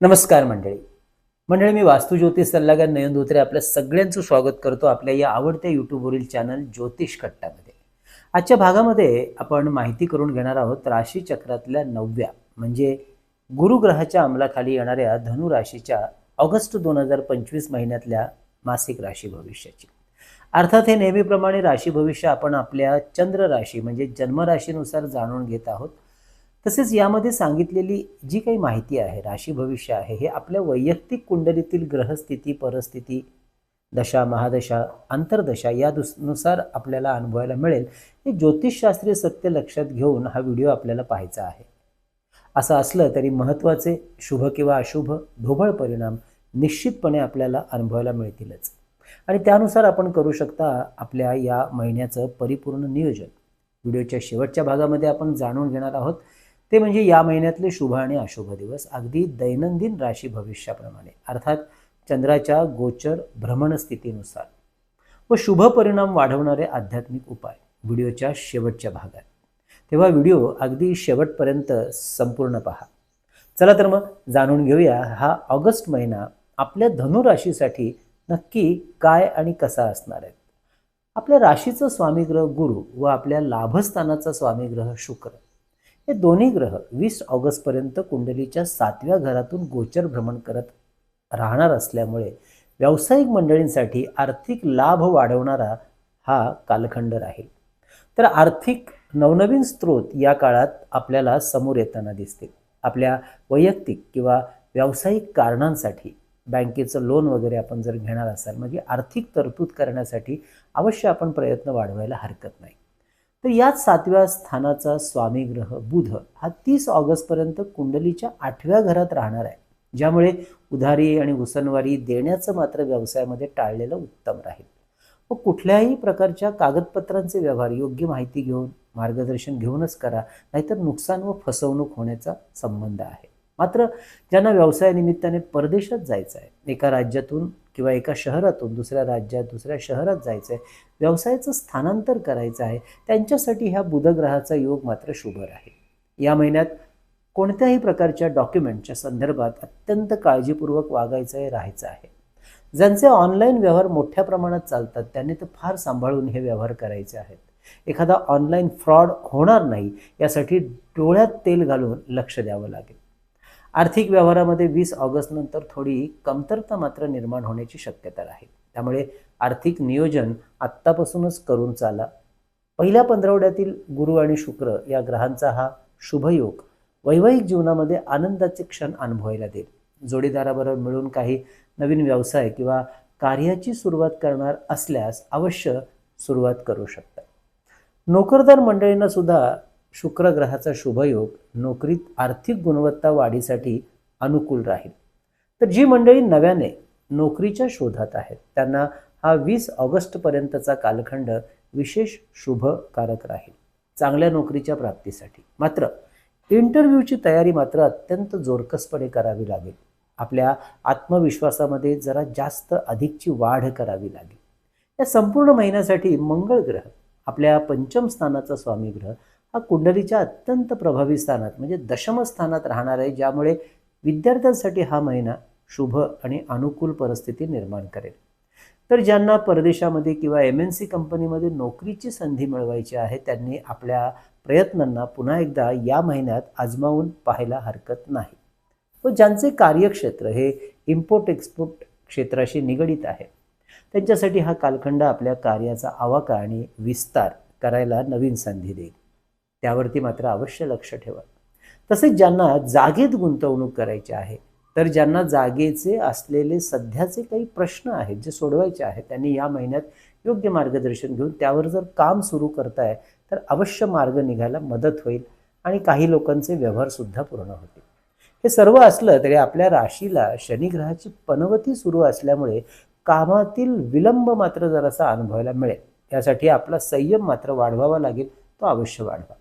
नमस्कार मंडळी. मंडळी मी वास्तू ज्योतिष सल्लागार नयन धोत्रे आपल्या सगळ्यांचं स्वागत करतो आपल्या या आवडत्या यूट्यूबवरील चॅनल ज्योतिष कट्टामध्ये. आजच्या भागामध्ये आपण माहिती करून घेणार आहोत राशी चक्रातल्या नवव्या म्हणजे गुरुग्रहाच्या अंमलाखाली येणाऱ्या धनु राशीच्या ऑगस्ट दोन हजार पंचवीस महिन्यातल्या मासिक राशी भविष्याची. अर्थात हे नेहमीप्रमाणे राशी भविष्य आपण आपल्या चंद्र राशी म्हणजे जन्मराशीनुसार जाणून घेत आहोत. तसेच यामध्ये सांगितलेली जी काही माहिती आहे राशी भविष्य आहे हे आपल्या वैयक्तिक कुंडलीतील ग्रहस्थिती परिस्थिती दशा महादशा अंतर्दशा या दुसनुसार आपल्याला अनुभवायला मिळेल. हे ज्योतिषशास्त्रीय सत्य लक्षात घेऊन हा व्हिडिओ आपल्याला पाहायचा आहे. असं असलं तरी महत्त्वाचे शुभ किंवा अशुभ ढोबळ परिणाम निश्चितपणे आपल्याला अनुभवायला मिळतीलच. आणि त्यानुसार आपण करू शकता आपल्या या महिन्याचं परिपूर्ण नियोजन. व्हिडिओच्या शेवटच्या भागामध्ये आपण जाणून घेणार आहोत ते म्हणजे या महिन्यातले शुभ आणि अशुभ दिवस अगदी दैनंदिन राशी भविष्याप्रमाणे. अर्थात चंद्राच्या गोचर भ्रमणस्थितीनुसार व शुभ परिणाम वाढवणारे आध्यात्मिक उपाय व्हिडिओच्या शेवटच्या भागात. तेव्हा व्हिडिओ अगदी शेवटपर्यंत संपूर्ण पहा. चला तर मग जाणून घेऊया हा ऑगस्ट महिना आपल्या धनुराशीसाठी नक्की काय आणि कसा असणार आहे. आपल्या राशीचं स्वामीग्रह गुरु व आपल्या लाभस्थानाचा स्वामीग्रह शुक्र. हे दोन्ही ग्रह वीस ऑगस्टपर्यंत कुंडलीच्या सातव्या घरातून गोचर भ्रमण करत राहणार असल्यामुळे व्यावसायिक मंडळींसाठी आर्थिक लाभ वाढवणारा हा कालखंड राहील. तर आर्थिक नवनवीन स्रोत या काळात आपल्याला समोर येताना दिसतील. आपल्या वैयक्तिक किंवा व्यावसायिक कारणांसाठी बँकेचं लोन वगैरे आपण जर घेणार असाल म्हणजे आर्थिक तरतूद करण्यासाठी अवश्य आपण प्रयत्न वाढवायला हरकत नाही. तर याच सातव्या स्थानाचा स्वामी ग्रह बुध हा तीस ऑगस्टपर्यंत कुंडलीच्या आठव्या घरात राहणार आहे ज्यामुळे उधारी आणि उसनवारी देण्याचं मात्र व्यवसायामध्ये टाळलेलं उत्तम राहील. व कुठल्याही प्रकारच्या कागदपत्रांचे व्यवहार योग्य माहिती घेऊन मार्गदर्शन घेऊनच करा नाहीतर नुकसान व फसवणूक होण्याचा संबंध आहे. मात्र ज्यांना व्यवसायानिमित्ताने परदेशात जायचं आहे एका राज्यातून किंवा एका शहरातून दुसऱ्या राज्यात दुसऱ्या शहरात जायचं आहे व्यवसायाचं स्थानांतर करायचं आहे त्यांच्यासाठी ह्या बुधग्रहाचा योग मात्र शुभ आहे या महिन्यात कोणत्याही प्रकारच्या डॉक्युमेंटच्या संदर्भात अत्यंत काळजीपूर्वक वागायचं आहे राहायचं आहे. ज्यांचे ऑनलाईन व्यवहार मोठ्या प्रमाणात चालतात त्यांनी तर फार सांभाळून हे व्यवहार करायचे आहेत. एखादा ऑनलाईन फ्रॉड होणार नाही यासाठी डोळ्यात तेल घालून लक्ष द्यावं लागेल. आर्थिक व्यवहारामध्ये वीस ऑगस्टनंतर थोडी कमतरता मात्र निर्माण होण्याची शक्यता आहे. त्यामुळे आर्थिक नियोजन आत्तापासूनच करून चाला. पहिल्या पंधरवड्यातील गुरु आणि शुक्र या ग्रहांचा हा शुभयोग वैवाहिक जीवनामध्ये आनंदाचे क्षण अनुभवायला देईल. जोडीदाराबरोबर मिळून काही नवीन व्यवसाय किंवा कार्याची सुरुवात करणार असल्यास अवश्य सुरुवात करू शकता. नोकरदार मंडळींना सुद्धा शुक्र ग्रहाचा शुभयोग नोकरीत आर्थिक गुणवत्ता वाढीसाठी अनुकूल राहील. तर जी मंडळी नव्याने नोकरीच्या शोधात आहेत त्यांना हा वीस ऑगस्टपर्यंतचा कालखंड विशेष शुभकारक राहील चांगल्या नोकरीच्या प्राप्तीसाठी. मात्र इंटरव्ह्यूची तयारी मात्र अत्यंत जोरकसपणे करावी लागेल. आपल्या आत्मविश्वासामध्ये जरा जास्त अधिकची वाढ करावी लागेल. या संपूर्ण महिन्यासाठी मंगळ ग्रह आपल्या पंचम स्थानाचा स्वामी ग्रह हा कुंडलीच्या अत्यंत प्रभावी स्थानात म्हणजे दशमस्थानात राहणार आहे ज्यामुळे विद्यार्थ्यांसाठी हा महिना शुभ आणि अनुकूल परिस्थिती निर्माण करेल. तर ज्यांना परदेशामध्ये किंवा एम एन सी कंपनीमध्ये नोकरीची संधी मिळवायची आहे त्यांनी आपल्या प्रयत्नांना पुन्हा एकदा या महिन्यात आजमावून पाहायला हरकत नाही. व ज्यांचे कार्यक्षेत्र हे इम्पोर्ट एक्सपोर्ट क्षेत्राशी निगडीत आहे त्यांच्यासाठी हा कालखंड आपल्या कार्याचा आवाका आणि विस्तार करायला नवीन संधी देईल. त्यावरती मात्र अवश्य लक्ष ठेवा. तसेच ज्यांना जागेत गुंतवणूक करायची आहे तर ज्यांना जागेचे असलेले सध्याचे काही प्रश्न आहेत जे सोडवायचे आहेत त्यांनी या महिन्यात योग्य मार्गदर्शन घेऊन त्यावर जर काम सुरू करताय तर अवश्य मार्ग निघायला मदत होईल आणि काही लोकांचे व्यवहारसुद्धा पूर्ण होतील. हे सर्व असलं तरी आपल्या राशीला शनिग्रहाची पनवती सुरू असल्यामुळे कामातील विलंब मात्र जरासा अनुभवायला मिळेल. त्यासाठी आपला संयम मात्र वाढवावा लागेल तो अवश्य वाढवा.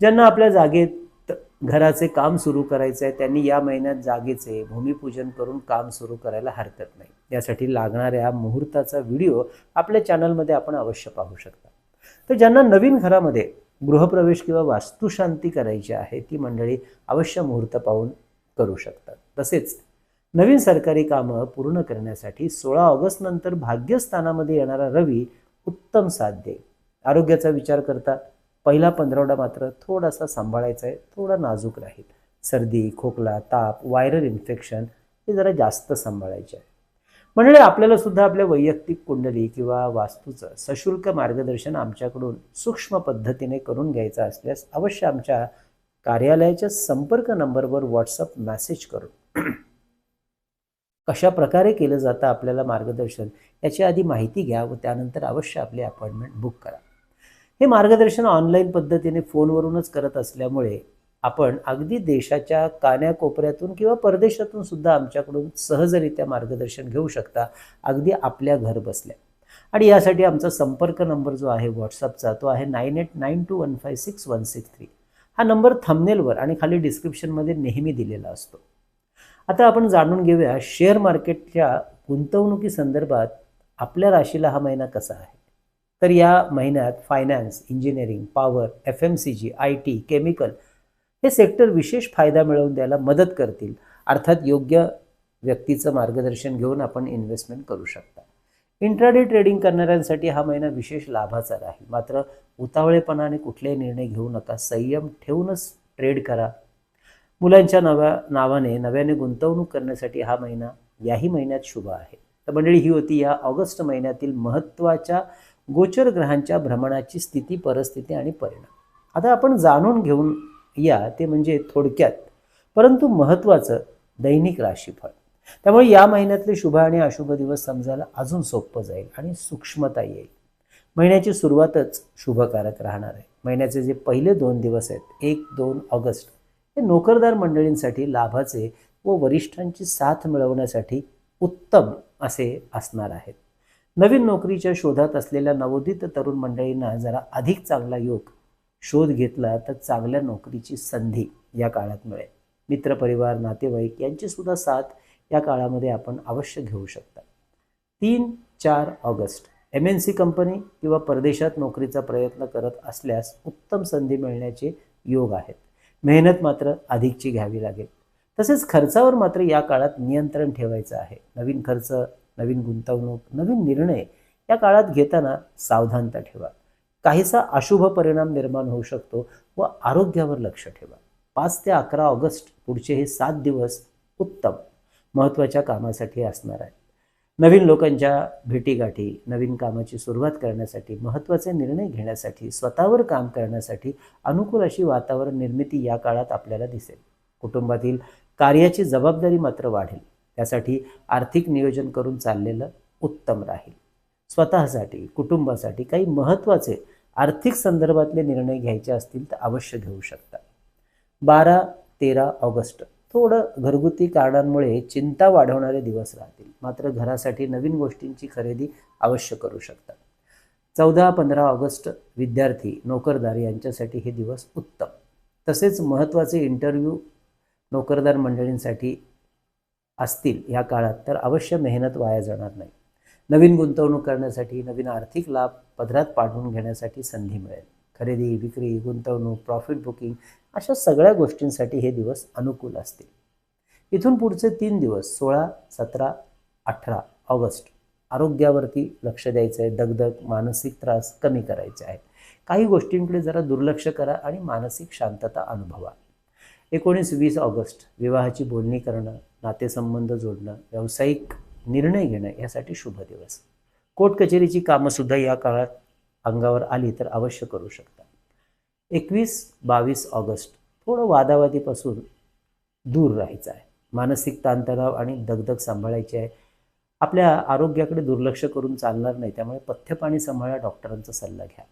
ज्यांना आपल्या जागेत घराचे काम सुरू करायचे आहे त्यांनी या महिन्यात जागेचे भूमिपूजन करून काम सुरू करायला हरकत नाही. यासाठी लागणाऱ्या मुहूर्ताचा व्हिडिओ आपल्या चॅनलमध्ये आपण अवश्य पाहू शकता. तर ज्यांना नवीन घरामध्ये गृहप्रवेश किंवा वास्तुशांती करायची आहे ती मंडळी अवश्य मुहूर्त पाहून करू शकतात. तसेच नवीन सरकारी कामं पूर्ण करण्यासाठी सोळा ऑगस्ट नंतर भाग्यस्थानामध्ये येणारा रवी उत्तम साथ देईल आरोग्याचा विचार करता पहिला पंधरवडा मात्र थोडासा सांभाळायचा आहे थोडा नाजूक राहील. सर्दी खोकला ताप व्हायरल इन्फेक्शन हे जरा जास्त सांभाळायचे आहे. म्हणजे आपल्याला सुद्धा आपल्या वैयक्तिक कुंडली किंवा वास्तूचं सशुल्क मार्गदर्शन आमच्याकडून सूक्ष्म पद्धतीने करून घ्यायचं असल्यास अवश्य आमच्या कार्यालयाच्या संपर्क नंबरवर व्हॉट्सअप मेसेज करून कशा प्रकारे केलं जातं आपल्याला मार्गदर्शन याची आधी माहिती घ्या व त्यानंतर अवश्य आपली अपॉइंटमेंट बुक करा. हे मार्गदर्शन ऑनलाईन पद्धतीने फोनवरूनच करत असल्यामुळे आपण अगदी देशाच्या कान्याकोपऱ्यातून किंवा परदेशातून सुद्धा आमच्याकडून सहजरित्या मार्गदर्शन घेऊ शकता अगदी आपल्या घर बसल्या. आणि यासाठी आमचा संपर्क नंबर जो आहे व्हॉट्सअपचा तो आहे nine eight nine two one five six one six three. हा नंबर थंबनेलवर आणि खाली डिस्क्रिप्शनमध्ये नेहमी दिलेला असतो. आता आपण जाणून घेऊया शेअर मार्केटच्या गुंतवणुकीसंदर्भात आपल्या राशीला हा महिना कसा आहे? तर या महिन्यात finance engineering power F M C G I T chemical हे सेक्टर विशेष फायदा मिळवून द्यायला मदत करतील. अर्थात योग्य व्यक्तीचं मार्गदर्शन घेऊन आपण इन्व्हेस्टमेंट करू शकता. इंट्राडे ट्रेडिंग करणाऱ्यांसाठी हा महिना विशेष लाभाचा राहील. मात्र उतावळेपणाने कुठलेही निर्णय घेऊ नका. संयम ठेवूनच ट्रेड करा. मुलांच्या नव्या नावाने नव्याने गुंतवणूक करण्यासाठी हा महिना याही महिन्यात शुभ आहे. तर मंडळी ही होती या ऑगस्ट महिन्यातील महत्त्वाच्या गोचर ग्रहांच्या भ्रमणाची स्थिती परिस्थिती आणि परिणाम. आता आपण जाणून घेऊन या ते म्हणजे थोडक्यात. परंतु महत्त्वाचं दैनिक राशीफळ. त्यामुळे या महिन्यातले शुभ आणि अशुभ दिवस समजायला अजून सोपं जाईल आणि सूक्ष्मता येईल. महिन्याची सुरुवातच शुभकारक राहणार आहे. महिन्याचे जे पहिले दोन दिवस आहेत एक दोन ऑगस्ट हे नोकरदार मंडळींसाठी लाभाचे व वरिष्ठांची साथ मिळवण्यासाठी उत्तम असे असणार आहेत. नवीन नोकरीच्या शोधात असलेल्या नवोदित तरुण मंडळींना जरा अधिक चांगला योग शोध घेतला तर चांगल्या नोकरीची संधी या काळात मिळेल. मित्रपरिवार नातेवाईक यांची सुद्धा साथ या काळामध्ये आपण अवश्य घेऊ शकता. तीन चार August. M N C company किंवा परदेशात नोकरीचा प्रयत्न करत असल्यास उत्तम संधी मिळण्याचे योग आहेत. मेहनत मात्र अधिकची घ्यावी लागेल. तसेच खर्चावर मात्र या काळात नियंत्रण ठेवायचं आहे. नवीन खर्च नवीन गुंतवणूक नवीन निर्णय या काळात घेताना सावधानता ठेवा. काहीसा अशुभ परिणाम निर्माण होऊ शकतो व आरोग्यावर लक्ष ठेवा. पाच ते अकरा ऑगस्ट पुढचे हे सात दिवस उत्तम महत्त्वाच्या कामासाठी असणार आहेत. नवीन लोकांच्या भेटीगाठी नवीन कामाची सुरुवात करण्यासाठी महत्त्वाचे निर्णय घेण्यासाठी स्वतःवर काम करण्यासाठी अनुकूल अशी वातावरण निर्मिती या काळात आपल्याला दिसेल. कुटुंबातील कार्याची जबाबदारी मात्र वाढेल. त्यासाठी आर्थिक नियोजन करून चाललेलं उत्तम राहील. स्वतःसाठी कुटुंबासाठी काही महत्त्वाचे आर्थिक संदर्भातले निर्णय घ्यायचे असतील तर अवश्य घेऊ शकता. बारा तेरा ऑगस्ट. थोडं घरगुती कारणांमुळे चिंता वाढवणारे दिवस राहतील. मात्र घरासाठी नवीन गोष्टींची खरेदी अवश्य करू शकता. चौदा पंधरा ऑगस्ट. विद्यार्थी नोकरदार यांच्यासाठी हे दिवस उत्तम. तसेच महत्त्वाचे इंटरव्ह्यू नोकरदार मंडळींसाठी असतील या काळात तर अवश्य मेहनत वाया जाणार नाही. नवीन गुंतवणूक करण्यासाठी नवीन आर्थिक लाभ पदरात पाठवून घेण्यासाठी संधी मिळेल. खरेदी विक्री गुंतवणूक प्रॉफिट बुकिंग अशा सगळ्या गोष्टींसाठी हे दिवस अनुकूल असतील. इथून पुढचे तीन दिवस सोळा सतरा अठरा ऑगस्ट आरोग्यावरती लक्ष द्यायचं आहे दगदग मानसिक त्रास कमी करायचे आहेत. काही गोष्टींकडे जरा दुर्लक्ष करा आणि मानसिक शांतता अनुभवा. एकोणीस वीस ऑगस्ट विवाहाची बोलणी करणं नातेसंबंध जोडणं व्यावसायिक निर्णय घेणं यासाठी शुभ दिवस. कोर्ट कचेरीची कामंसुद्धा या काळात अंगावर आली तर अवश्य करू शकता. एकवीस बावीस ऑगस्ट थोडं वादावादीपासून दूर राहायचं आहे. मानसिक ताणतणाव आणि दगदग सांभाळायची आहे. आपल्या आरोग्याकडे दुर्लक्ष करून चालणार नाही त्यामुळे पथ्यपाणी सांभाळा डॉक्टरांचा सल्ला घ्या.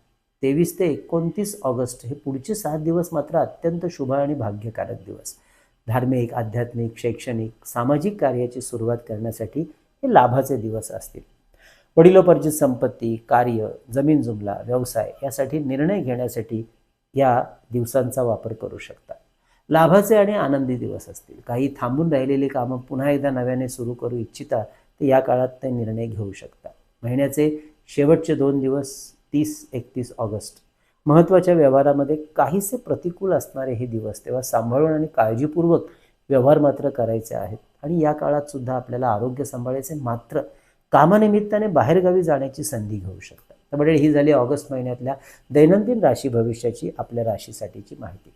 तेवीस ते एकोणतीस ऑगस्ट हे पुढचे सात दिवस मात्र अत्यंत शुभ आणि भाग्यकारक दिवस. धार्मिक आध्यात्मिक शैक्षणिक सामाजिक कार्याची सुरुवात करण्यासाठी हे लाभाचे दिवस असतील. वडिलोपार्जित संपत्ती कार्य जमीन जुमला व्यवसाय यासाठी निर्णय घेण्यासाठी या दिवसांचा वापर करू शकता. लाभाचे आणि आनंदी दिवस असतील. काही थांबून राहिलेली कामं पुन्हा एकदा नव्याने सुरू करू इच्छिता तर या काळात ते निर्णय घेऊ शकता. महिन्याचे शेवटचे दोन दिवस तीस एकतीस ऑगस्ट. महत्त्वाच्या व्यवहारामध्ये काहीसे प्रतिकूल असणारे हे दिवस तेव्हा सांभाळून आणि काळजीपूर्वक व्यवहार मात्र करायचे आहेत. आणि या काळात सुद्धा आपल्याला आरोग्य सांभाळायचे मात्र कामानिमित्ताने बाहेरगावी जाण्याची संधी घेऊ शकता त्यामुळे ही झाली ऑगस्ट महिन्यातल्या दैनंदिन राशी भविष्याची आपल्या राशीसाठीची माहिती.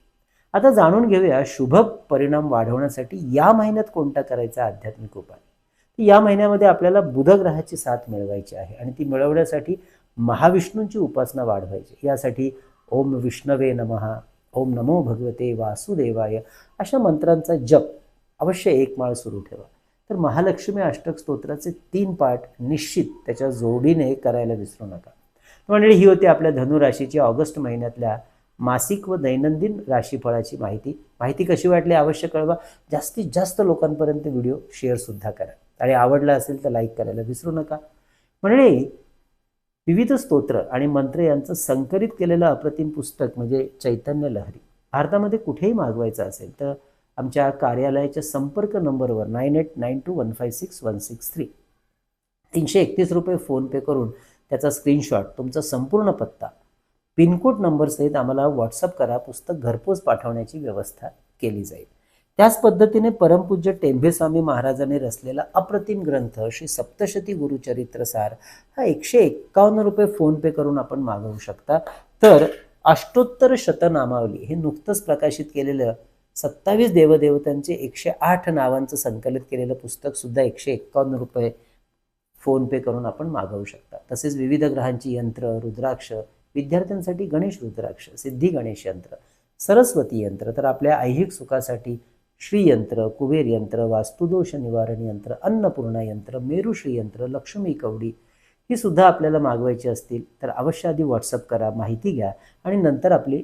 आता जाणून घेऊया शुभ परिणाम वाढवण्यासाठी या महिन्यात कोणता करायचा आध्यात्मिक उपाय? या महिन्यामध्ये आपल्याला बुध ग्रहाची साथ मिळवायची आहे आणि ती मिळवण्यासाठी महाविष्णूंची उपासना वाढवायची. यासाठी ओम विष्णवे नमः ओम नमो भगवते वासुदेवाय अशा मंत्रांचा जप अवश्य एक माळ सुरू ठेवा. तर महालक्ष्मी अष्टक स्तोत्राचे तीन पाठ निश्चित त्याच्या जोडीने करायला विसरू नका. म्हणजे ही होती आपल्या धनुराशीची ऑगस्ट महिन्यातल्या मासिक व दैनंदिन राशीफळाची माहिती. माहिती कशी वाटली अवश्य कळवा. जास्तीत जास्त लोकांपर्यंत व्हिडिओ शेअरसुद्धा करा. आणि आवडला असेल तर लाईक करायला विसरू नका. म्हणजे विविध स्तोत्र आणि मंत्र यांचं संकलित केलेलं अप्रतिम पुस्तक म्हणजे चैतन्य लहरी. भारतामध्ये कुठेही मागवायचं असेल तर आमच्या कार्यालयाच्या संपर्क नंबरवर nine eight nine two one five six one six three. तीनशे एकतीस रुपये फोनपे करून त्याचा स्क्रीनशॉट तुमचा संपूर्ण पत्ता पिनकोड नंबरसहित आम्हाला व्हॉट्सअप करा पुस्तक घरपोच पाठवण्याची व्यवस्था केली जाईल. त्याच पद्धतीने परमपूज्य टेंभेस्वामी महाराजांनी रचलेला अप्रतिम ग्रंथ श्री सप्तशती गुरुचरित्रसार हा एकशे एक्कावन्न रुपये फोनपे करून आपण मागवू शकता. तर अष्टोत्तर शतनामावली हे नुकतंच प्रकाशित केलेलं सत्तावीस देवदेवतांचे एकशे आठ नावांचं संकलित केलेलं पुस्तक सुद्धा एकशे एक्कावन्न रुपये फोनपे करून आपण मागवू शकता. तसेच विविध ग्रहांची यंत्र रुद्राक्ष विद्यार्थ्यांसाठी गणेश रुद्राक्ष सिद्धी गणेश यंत्र सरस्वती यंत्र तर आपल्या ऐहिक सुखासाठी श्रीयंत्र कुबेर यंत्र वास्तुदोष निवारण यंत्र अन्नपूर्णा यंत्र मेरुश्री यंत्र लक्ष्मी कवडी ही सुद्धा आपल्याला मागवायची असतील तर अवश्य आधी व्हॉट्सअप करा माहिती घ्या आणि नंतर आपली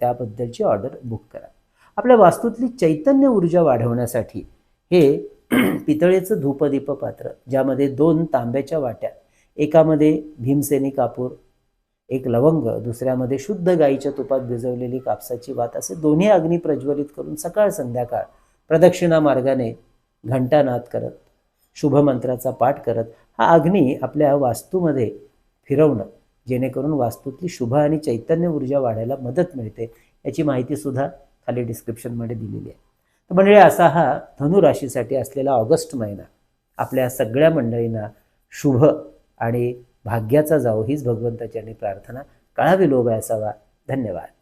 त्याबद्दलची ऑर्डर बुक करा. आपल्या वास्तूतली चैतन्य ऊर्जा वाढवण्यासाठी हे पितळेचं धूपदीप पात्र ज्यामध्ये दोन तांब्याच्या वाट्या एकामध्ये भीमसेनी कापूर एक लवंग दुसऱ्यामध्ये शुद्ध गाईच्या तुपात भिजवलेली कापसाची वात असे दोन्ही अग्नी प्रज्वलित करून सकाळ संध्याकाळ प्रदक्षिणा मार्गाने घंटानाद करत शुभमंत्राचा पाठ करत हा अग्नी आपल्या वास्तूमध्ये फिरवणं जेणेकरून वास्तूतली शुभ आणि चैतन्य ऊर्जा वाढायला मदत मिळते याची माहितीसुद्धा खाली डिस्क्रिप्शनमध्ये दिलेली आहे. तर म्हणजे असा हा धनुराशीसाठी असलेला ऑगस्ट महिना आपल्या सगळ्या मंडळींना शुभ आणि भाग्याचा जावो हीच भगवंताची आणि प्रार्थना. कळावी लोभ असावा. धन्यवाद.